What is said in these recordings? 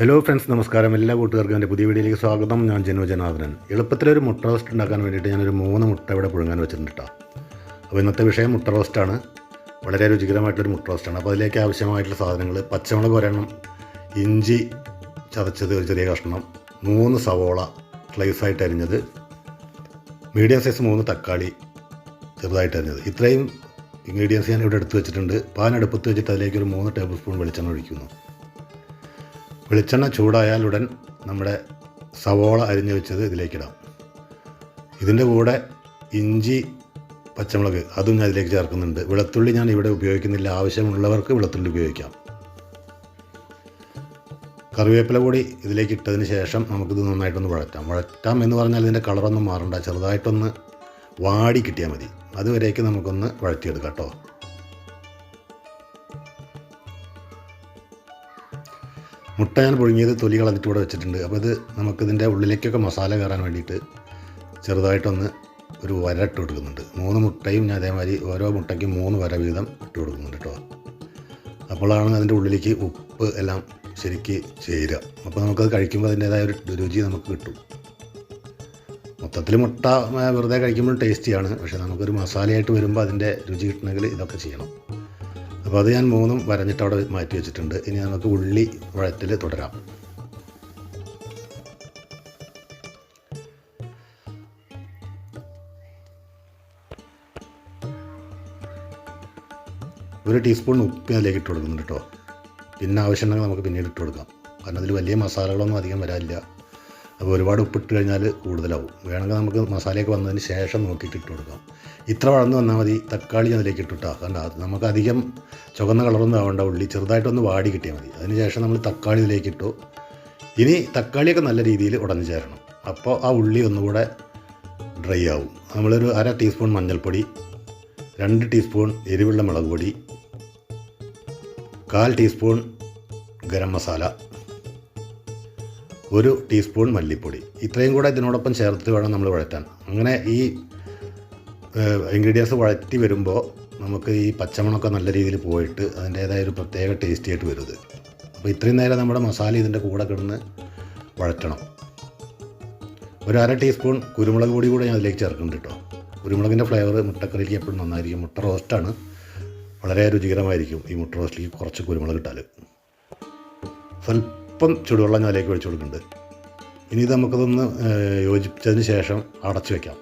Hello friends നമസ്കാരം. എല്ലാ കൂട്ടുകാർക്കും എന്റെ പുതിയ വീഡിയോയിലേക്ക് സ്വാഗതം. ഞാൻ ജനു ജനാർദ്ദനൻ. എളുപ്പത്തിലൊരു മുട്ട റോസ്റ്റ് ഉണ്ടാക്കാൻ വേണ്ടിയിട്ട് ഞാനൊരു മൂന്ന് മുട്ട ഇവിടെ പുഴുങ്ങാൻ വെച്ചിട്ടുണ്ട് കേട്ടോ അപ്പോൾ ഇന്നത്തെ വിഷയം മുട്ട റോസ്റ്റാണ് വളരെ രുചികരമായിട്ടൊരു മുട്ട റോസ്റ്റാണ് അപ്പോൾ അതിലേക്ക് ആവശ്യമായിട്ടുള്ള സാധനങ്ങൾ പച്ചമുളക് ഒരെണ്ണം ഇഞ്ചി ചതച്ചത് ഒരു ചെറിയ കഷ്ണം മൂന്ന് സവോള സ്ലൈസായിട്ട് അരിഞ്ഞത് മീഡിയം സൈസ് മൂന്ന് തക്കാളി ചെറുതായിട്ട് അരിഞ്ഞത്. ഇത്രയും ഇൻഗ്രീഡിയൻസ് ഞാൻ ഇവിടെ എടുത്ത് വെച്ചിട്ടുണ്ട്. പാൻ അടുപ്പത്ത് വെച്ചിട്ട് അതിലേക്ക് ഒരു മൂന്ന് ടേബിൾ സ്പൂൺ വെളിച്ചെണ്ണ ഒഴിക്കുന്നു. വെളിച്ചെണ്ണ ചൂടായാൽ ഉടൻ നമ്മുടെ സവോള അരിഞ്ഞു വെച്ചത് ഇതിലേക്കിടാം. ഇതിന്റെ കൂടെ ഇഞ്ചി പച്ചമുളക് അതും ഞാൻ ഇതിലേക്ക് ചേർക്കുന്നുണ്ട്. വെളുത്തുള്ളി ഞാൻ ഇവിടെ ഉപയോഗിക്കുന്നില്ല. ആവശ്യമുള്ളവർക്ക് വെളുത്തുള്ളി ഉപയോഗിക്കാം. കറിവേപ്പില കൂടി ഇതിലേക്ക് ഇട്ടതിന് ശേഷം നമുക്കിത് നന്നായിട്ടൊന്ന് വഴറ്റാം. വഴറ്റാം എന്ന് പറഞ്ഞാൽ ഇതിന്റെ കളറൊന്നും മാറണ്ട. ചെറുതായിട്ടൊന്ന് വാടി കിട്ടിയാൽ മതി. അതുവരേക്ക് നമുക്കൊന്ന് വഴറ്റിയെടുക്കാം കേട്ടോ. മുട്ട ഞാൻ പുഴുങ്ങിയത് തൊലി കളഞ്ഞിട്ട് ഇവിടെ വെച്ചിട്ടുണ്ട്. അപ്പോൾ ഇത് നമുക്കിതിന്റെ ഉള്ളിലേക്കൊക്കെ മസാല കയറാൻ വേണ്ടിയിട്ട് ചെറുതായിട്ടൊന്ന് ഒരു വര ഇട്ട് കൊടുക്കുന്നുണ്ട്. മൂന്ന് മുട്ടയും ഞാൻ അതേമാതിരി ഓരോ മുട്ടയ്ക്കും മൂന്ന് വര വീതം ഇട്ട് കൊടുക്കുന്നുണ്ട് കേട്ടോ. അപ്പോഴാണ് അതിന്റെ ഉള്ളിലേക്ക് ഉപ്പ് എല്ലാം ശരിക്ക് ചേരുക. അപ്പോൾ നമുക്കത് കഴിക്കുമ്പോൾ അതിന്റേതായ ഒരു രുചി നമുക്ക് കിട്ടും. മൊത്തത്തിൽ മുട്ട വെറുതെ കഴിക്കുമ്പോൾ ടേസ്റ്റിയാണ്. പക്ഷേ നമുക്കൊരു മസാലയായിട്ട് വരുമ്പോൾ അതിന്റെ രുചി കിട്ടണമെങ്കിൽ ഇതൊക്കെ ചെയ്യണം. അപ്പോൾ അത് ഞാൻ മൂന്നും വരഞ്ഞിട്ട് അവിടെ മാറ്റി വെച്ചിട്ടുണ്ട്. ഇനി നമുക്ക് ഉള്ളി വഴത്തിൽ തുടരാം. ഒരു ടീസ്പൂൺ ഉപ്പ് അതിലേക്ക് ഇട്ട് കൊടുക്കുന്നുണ്ട് കേട്ടോ. പിന്നെ ആവശ്യമുണ്ടെങ്കിൽ നമുക്ക് പിന്നീട് ഇട്ട് കൊടുക്കാം. കാരണം അതിൽ വലിയ മസാലകളൊന്നും അധികം വരാനില്ല. അപ്പോൾ ഒരുപാട് ഉപ്പിട്ട് കഴിഞ്ഞാൽ കൂടുതലാവും. വേണമെങ്കിൽ നമുക്ക് മസാലയൊക്കെ വന്നതിന് ശേഷം നോക്കിയിട്ട് ഇട്ട് കൊടുക്കാം. ഇത്ര വളർന്ന് വന്നാൽ മതി. തക്കാളി അതിലേക്ക് ഇട്ടിട്ടാ. കണ്ട നമുക്ക് അധികം ചുവന്ന കളറൊന്നും ആവേണ്ട. ഉള്ളി ചെറുതായിട്ടൊന്ന് വാടി കിട്ടിയാൽ മതി. അതിന് ശേഷം നമ്മൾ തക്കാളി ഇതിലേക്ക് ഇട്ടു. ഇനി തക്കാളിയൊക്കെ നല്ല രീതിയിൽ ഉടഞ്ഞു ചേരണം. അപ്പോൾ ആ ഉള്ളി ഒന്നുകൂടെ ഡ്രൈ ആവും. നമ്മളൊരു അര ടീസ്പൂൺ മഞ്ഞൾപ്പൊടി രണ്ട് ടീസ്പൂൺ എരിവുള്ള മുളക് പൊടി കാൽ ടീസ്പൂൺ ഗരം മസാല ഒരു ടീസ്പൂൺ മല്ലിപ്പൊടി. ഇത്രയും കൂടെ ഇതിനോടൊപ്പം ചേർത്ത് വേണം നമ്മൾ വഴറ്റാൻ. അങ്ങനെ ഈ ഇൻഗ്രീഡിയൻസ് വഴറ്റി വരുമ്പോൾ നമുക്ക് ഈ പച്ചമണമൊക്കെ നല്ല രീതിയിൽ പോയിട്ട് അതിന്റേതായ ഒരു പ്രത്യേക ടേസ്റ്റി ആയിട്ട് വരും അപ്പോൾ ഇത്രയും നേരം നമ്മുടെ മസാല ഇതിന്റെ കൂടെ കിടന്ന് വഴറ്റണം. ഒരു അര ടീസ്പൂൺ കുരുമുളക് പൊടി കൂടെ ഞാൻ അതിലേക്ക് ചേർക്കുന്നുണ്ട് കേട്ടോ. കുരുമുളകിന്റെ ഫ്ലേവർ മുട്ടക്കറിക്ക് എപ്പോഴും നന്നായിരിക്കും. മുട്ട റോസ്റ്റാണ് വളരെ രുചികരമായിരിക്കും ഈ മുട്ട റോസ്റ്റിലേക്ക് കുറച്ച് കുരുമുളക് ഇട്ടാൽ സ്വല്പം ചുടുവെള്ളം അതിലേക്ക് ഒഴിച്ചു കൊടുക്കുന്നുണ്ട്. ഇനി ഇത് നമുക്കതൊന്ന് യോജിപ്പിച്ചതിന് ശേഷം അടച്ചു വയ്ക്കാം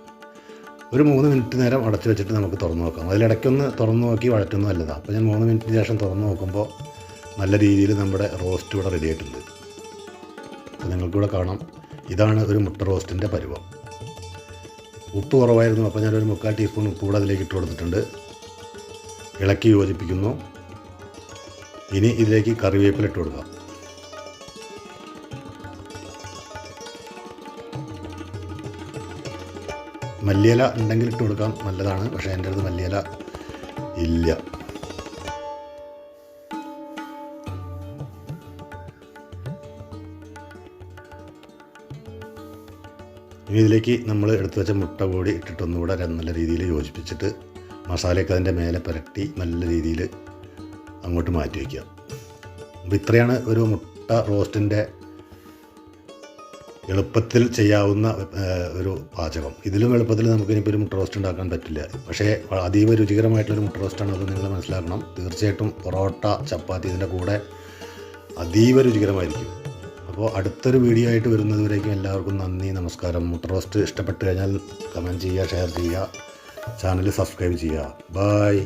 ഒരു മൂന്ന് മിനിറ്റ് നേരം അടച്ചു വെച്ചിട്ട് നമുക്ക് തുറന്നു നോക്കാം. അതിലിടയ്ക്കൊന്ന് തുറന്നു നോക്കി വഴറ്റുന്നത് നല്ലതാണ് അപ്പോൾ ഞാൻ മൂന്ന് മിനിറ്റിന് ശേഷം തുറന്നു നോക്കുമ്പോൾ നല്ല രീതിയിൽ നമ്മുടെ റോസ്റ്റ് ഇവിടെ റെഡി ആയിട്ടുണ്ട്. അപ്പോൾ നിങ്ങൾക്കിവിടെ കാണാം. ഇതാണ് ഒരു മുട്ട റോസ്റ്റിന്റെ പരുവം. ഉപ്പ് കുറവായിരുന്നു. അപ്പോൾ ഞാനൊരു മുക്കാൽ ടീസ്പൂൺ ഉപ്പ് കൂടെ അതിലേക്ക് ഇട്ട് കൊടുത്തിട്ടുണ്ട്. ഇളക്കി യോജിപ്പിക്കുന്നു. ഇനി ഇതിലേക്ക് കറിവേപ്പില ഇട്ട് കൊടുക്കാം. മല്ലിയില ഉണ്ടെങ്കിൽ ഇട്ട് കൊടുക്കാം. നല്ലതാണ്. പക്ഷേ എന്റെ അടുത്ത് മല്ലിയില ഇല്ല. ഇനി ഇതിലേക്ക് നമ്മൾ എടുത്തു വെച്ച മുട്ട കൂടി ഇട്ടിട്ടൊന്നുകൂടെ നല്ല രീതിയിൽ യോജിപ്പിച്ചിട്ട് മസാലയൊക്കെ അതിന്റെ മേലെ പുരട്ടി നല്ല രീതിയിൽ അങ്ങോട്ട് മാറ്റി വയ്ക്കുക. അപ്പോൾ ഇത്രയാണ് ഒരു മുട്ട റോസ്റ്റിന്റെ എളുപ്പത്തിൽ ചെയ്യാവുന്ന ഒരു പാചകം. ഇതിലും എളുപ്പത്തിൽ നമുക്ക് ഇനിയിപ്പോൾ ഒരു മുട്ട റോസ്റ്റ് ഉണ്ടാക്കാൻ പറ്റില്ല. പക്ഷേ അതീവ രുചികരമായിട്ടുള്ളൊരു മുട്ട റോസ്റ്റ് ആണ് അത് നിങ്ങൾ മനസ്സിലാക്കണം. തീർച്ചയായിട്ടും പൊറോട്ട ചപ്പാത്തി ഇതിന്റെ കൂടെ അതീവ രുചികരമായിരിക്കും. അപ്പോൾ അടുത്തൊരു വീഡിയോ ആയിട്ട് വരുന്നതുവരേക്കും എല്ലാവർക്കും നന്ദി നമസ്കാരം. മുട്ട റോസ്റ്റ് ഇഷ്ടപ്പെട്ട് കഴിഞ്ഞാൽ കമന്റ് ചെയ്യുക ഷെയർ ചെയ്യുക ചാനൽ സബ്സ്ക്രൈബ് ചെയ്യുക. ബായ്